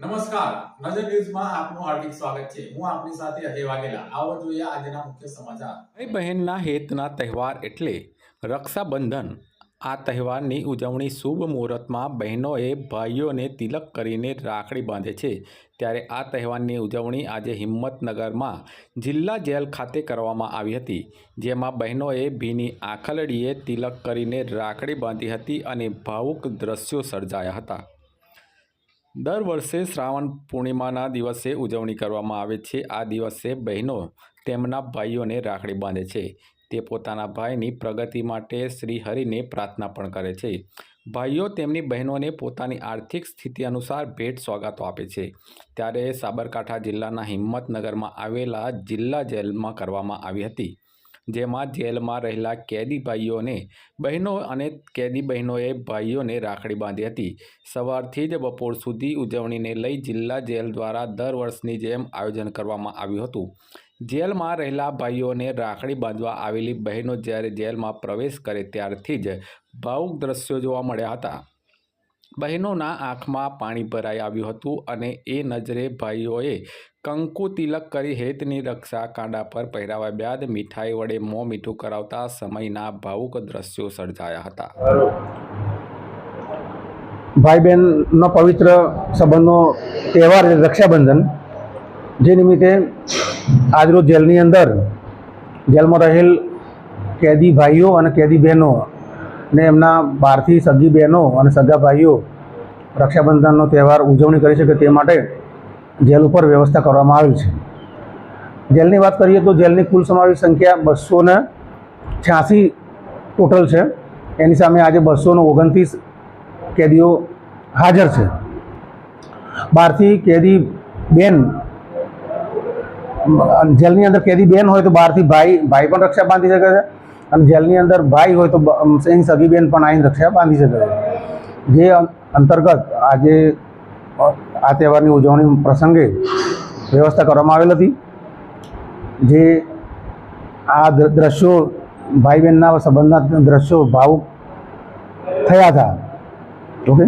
નમસ્કાર. નજર ન્યૂઝમાં આપનું હાર્દિક સ્વાગત છે. હું આપની સાથે અજય વાઘેલા. આવો જોઈએ આજના મુખ્ય સમાચાર. ભાઈ બહેનના હેતના તહેવાર એટલે રક્ષાબંધન. આ તહેવારની ઉજવણી શુભ મુહૂર્તમાં બહેનોએ ભાઈઓને તિલક કરીને રાખડી બાંધે છે. ત્યારે આ તહેવારની ઉજવણી આજે હિંમતનગરમાં જિલ્લા જેલ ખાતે કરવામાં આવી હતી, જેમાં બહેનોએ ભીની આખલડીએ તિલક કરીને રાખડી બાંધી હતી અને ભાવુક દ્રશ્યો સર્જાયા હતા. દર વર્ષે શ્રાવણ પૂર્ણિમાના દિવસે ઉજવણી કરવામાં આવે છે. આ દિવસે બહેનો તેમના ભાઈઓને રાખડી બાંધે છે. તે પોતાના ભાઈની પ્રગતિ માટે શ્રીહરિને પ્રાર્થના પણ કરે છે. ભાઈઓ તેમની બહેનોને પોતાની આર્થિક સ્થિતિ અનુસાર ભેટ સોગાતો આપે છે. ત્યારે સાબરકાંઠા જિલ્લાના હિંમતનગરમાં આવેલા જિલ્લા જેલમાં કરવામાં આવી હતી. જેમાં જેલમાં રહેલા કેદી ભાઈઓને, બહેનો અને કેદી બહેનોએ ભાઈઓને રાખડી બાંધી હતી. સવારથી જ બપોર સુધી ઉજવણીને લઈ જિલ્લા જેલ દ્વારા દર વર્ષની જેમ આયોજન કરવામાં આવ્યું હતું. જેલમાં રહેલા ભાઈઓને રાખડી બાંધવા આવેલી બહેનો જ્યારે જેલમાં પ્રવેશ કરે ત્યારથી જ ભાવુક દ્રશ્યો જોવા મળ્યા હતા. બહેનોના આંખમાં પાણી ભરાઈ આવ્યું હતું અને એ નજરે ભાઈઓએ કંકુ તિલક કરી હેતની રક્ષા કાંડા પર પહેરાવ્યા બાદ મીઠાઈ વડે મોં મીઠું કરાવતા સમયના ભાવુક દ્રશ્યો સર્જાયા હતા. ભાઈ બહેનનો પવિત્ર સંબંધનો તહેવાર રક્ષાબંધન, જે નિમિત્તે આજરોજ જેલની અંદર જેલમાં રહેલ કેદી ભાઈઓ અને કેદી બહેનો ને એમના બહારથી સગી બહેનો અને સગા ભાઈઓ રક્ષાબંધનનો તહેવાર ઉજવણી કરી શકે તે માટે જેલ ઉપર વ્યવસ્થા કરવામાં આવી છે. જેલની વાત કરીએ તો જેલની કુલ સમાવેશ સંખ્યા બસો ને છ્યાસી ટોટલ છે. એની સામે આજે બસો ને ઓગણત્રીસ કેદીઓ હાજર છે. બહારથી કેદી બેન જેલની અંદર કેદી બેન હોય તો બહારથી ભાઈ ભાઈ પણ રક્ષા બાંધી શકે છે. અને જેલની અંદર ભાઈ હોય તો એની સગી બેન પણ આવીને રક્ષા બાંધી શકે જે અંતર્ગત આજે આ તહેવારની ઉજવણી પ્રસંગે વ્યવસ્થા કરવામાં આવેલ હતી. જે આ દ્ર- દ્રશ્યો ભાઈ બહેનના સંબંધના દ્રશ્યો ભાવુક થયા હતા. ઓકે?